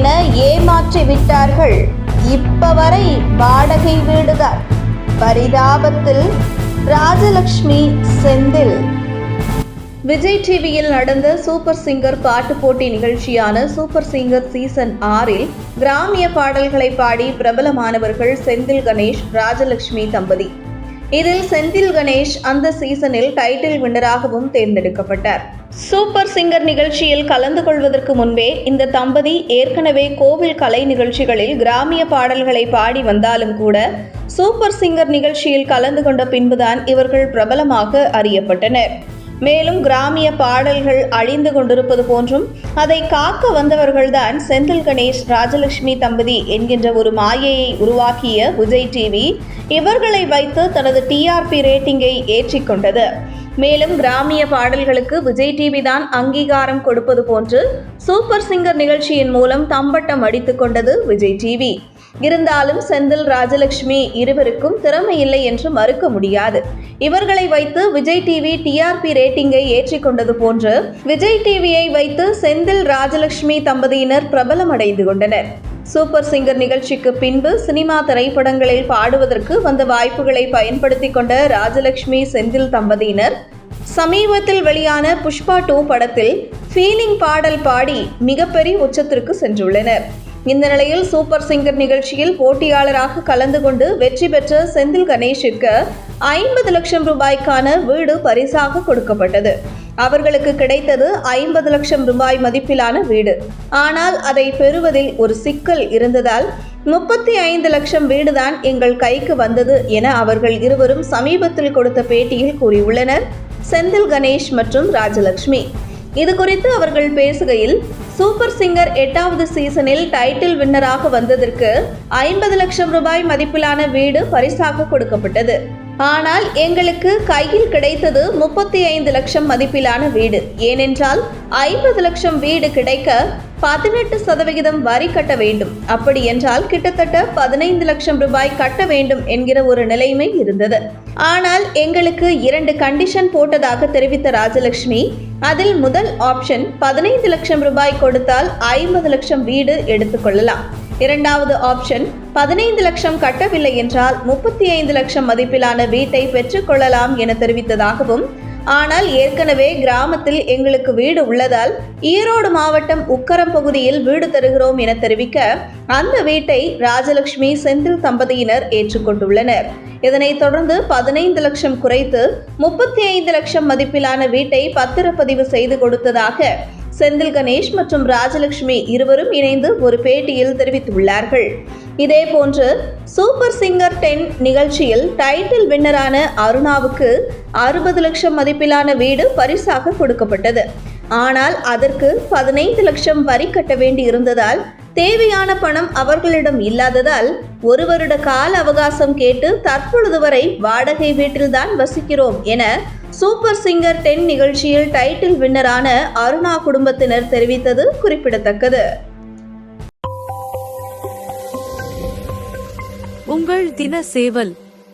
என ஏமாற்றி விட்டார்கள். இப்ப வரை வாடகை வீடுதான். பரிதாபத்தில் ராஜலக்ஷ்மி செந்தில். விஜய் டிவியில் நடந்த சூப்பர் சிங்கர் பாட்டு போட்டி நிகழ்ச்சியான சூப்பர் சிங்கர் சீசன் ஆறில் கிராமிய பாடல்களை பாடி பிரபலமானவர்கள் செந்தில் கணேஷ் ராஜலட்சுமி தம்பதி. இதில் செந்தில் கணேஷ் அந்த சீசனில் டைட்டில் வின்னராகவும் தேர்ந்தெடுக்கப்பட்டார். சூப்பர் சிங்கர் நிகழ்ச்சியில் கலந்து கொள்வதற்கு முன்பே இந்த தம்பதி ஏற்கனவே கோவில் கலை நிகழ்ச்சிகளில் கிராமிய பாடல்களை பாடி வந்தாலும் கூட சூப்பர் சிங்கர் நிகழ்ச்சியில் கலந்து கொண்ட பின்புதான் இவர்கள் பிரபலமாக அறியப்பட்டனர். மேலும் கிராமிய பாடல்கள் அழிந்து கொண்டிருப்பது போன்றும் அதை காக்க வந்தவர்கள்தான் செந்தில் கணேஷ் ராஜலட்சுமி தம்பதி என்கின்ற ஒரு மாயையை உருவாக்கிய விஜய் டிவி இவர்களை வைத்து தனது டிஆர்பி ரேட்டிங்கை ஏற்றிக்கொண்டது மேலும் கிராமிய பாடல்களுக்கு விஜய் டிவி தான் அங்கீகாரம் கொடுப்பது போன்று சூப்பர் சிங்கர் நிகழ்ச்சியின் மூலம் தம்பட்டம் அடித்துக்கொண்டது விஜய் டிவி இருந்தாலும் செந்தில் ராஜலட்சுமி இருவருக்கும் திறமை இல்லை என்று மறுக்க முடியாது. இவர்களை வைத்து விஜய் டிவி டிஆர்பி ரேட்டிங்கை ஏற்றிக்கொண்டது போன்று விஜய் டிவியை வைத்து செந்தில் ராஜலட்சுமி தம்பதியினர் பிரபலமடைந்து கொண்டனர். சூப்பர் சிங்கர் நிகழ்ச்சிக்கு பின்பு சினிமா திரைப்படங்களில் பாடுவதற்கு வந்த வாய்ப்புகளை பயன்படுத்திக் கொண்ட ராஜலட்சுமி செந்தில் தம்பதியினர் சமீபத்தில் வெளியான புஷ்பா டூ படத்தில் ஃபீலிங் பாடல் பாடி மிகப்பெரிய உச்சத்திற்கு சென்றுள்ளனர். இந்த நிலையில் சூப்பர் சிங்கர் நிகழ்ச்சியில் போட்டியாளராக கலந்து கொண்டு வெற்றி பெற்ற செந்தில் கணேஷிற்கு ஐம்பது லட்சம் ரூபாய்க்கான வீடு பரிசாக கொடுக்கப்பட்டது. அவர்களுக்கு கிடைத்தது ஐம்பது லட்சம் ரூபாய் மதிப்பிலான வீடு. ஆனால் அதை பெறுவதில் ஒரு சிக்கல் இருந்ததால் முப்பத்தி ஐந்து லட்சம் வீடுதான் எங்கள் கைக்கு வந்தது என அவர்கள் இருவரும் சமீபத்தில் கொடுத்த பேட்டியில் கூறியுள்ளனர். செந்தில் கணேஷ் மற்றும் ராஜலட்சுமி. இது குறித்து அவர்கள் பேசுகையில் சூப்பர் சிங்கர் எட்டாவது சீசனில் டைட்டில் வின்னராக வந்ததற்கு ஐம்பது லட்சம் ரூபாய் மதிப்பிலான வீடு பரிசாக கொடுக்கப்பட்டது. ஆனால் எங்களுக்கு கையில் கிடைத்தது முப்பத்தி ஐந்து லட்சம் மதிப்பிலான வீடு. ஏனென்றால் ஐம்பது லட்சம் வீடு கிடைக்க பதினெட்டு சதவிகிதம் வரி கட்ட வேண்டும். அப்படி என்றால் கிட்டத்தட்ட பதினைந்து லட்சம் ரூபாய் கட்ட வேண்டும் என்கிற ஒரு நிலைமை இருந்தது. ஆனால் எங்களுக்கு இரண்டு கண்டிஷன் போட்டதாக தெரிவித்த ராஜலட்சுமி அதில் முதல் ஆப்ஷன் பதினைந்து லட்சம் ரூபாய் கொடுத்தால் ஐம்பது லட்சம் வீடு எடுத்துக்கொள்ளலாம் இரண்டாவது ஆப்ஷன் பதினைந்து லட்சம் கட்டவில்லை என்றால் முப்பத்தி ஐந்து லட்சம் மதிப்பிலான வீட்டை பெற்றுக்கொள்ளலாம் என தெரிவித்ததாகவும் ஆனால் ஏற்கனவே கிராமத்தில் எங்களுக்கு வீடு உள்ளதால் ஈரோடு மாவட்டம் உக்கரம் பகுதியில் வீடு தருகிறோம் என தெரிவிக்க அந்த வீட்டை ராஜலட்சுமி செந்தில் தம்பதியினர் ஏற்றுக்கொண்டுள்ளனர். இதனைத் தொடர்ந்து பதினைந்து லட்சம் குறைத்து முப்பத்தி ஐந்து லட்சம் மதிப்பிலான வீட்டை பத்திரப்பதிவு செய்து கொடுத்ததாக செந்தில் கணேஷ் மற்றும் ராஜலட்சுமி இருவரும் இணைந்து ஒரு பேட்டியில் தெரிவித்துள்ளார்கள். இதேபோன்று சூப்பர் சிங்கர் டென் நிகழ்ச்சியில் டைட்டில் வின்னரான அருணாவுக்கு அறுபது லட்சம் மதிப்பிலான வீடு பரிசாக கொடுக்கப்பட்டது. ஆனால் அதற்கு பதினைந்து லட்சம் வரி கட்ட வேண்டி இருந்ததால் தேவையான பணம் அவர்களிடம் இல்லாததால் ஒரு வருட கால அவகாசம் கேட்டு தற்பொழுது வரை வாடகை வீட்டில்தான் வசிக்கிறோம் என சூப்பர் சிங்கர் டென் நிகழ்ச்சியில் டைட்டில் வின்னரான அருணா குடும்பத்தினர் தெரிவித்தது குறிப்பிடத்தக்கது. உங்கள் தின சேவல்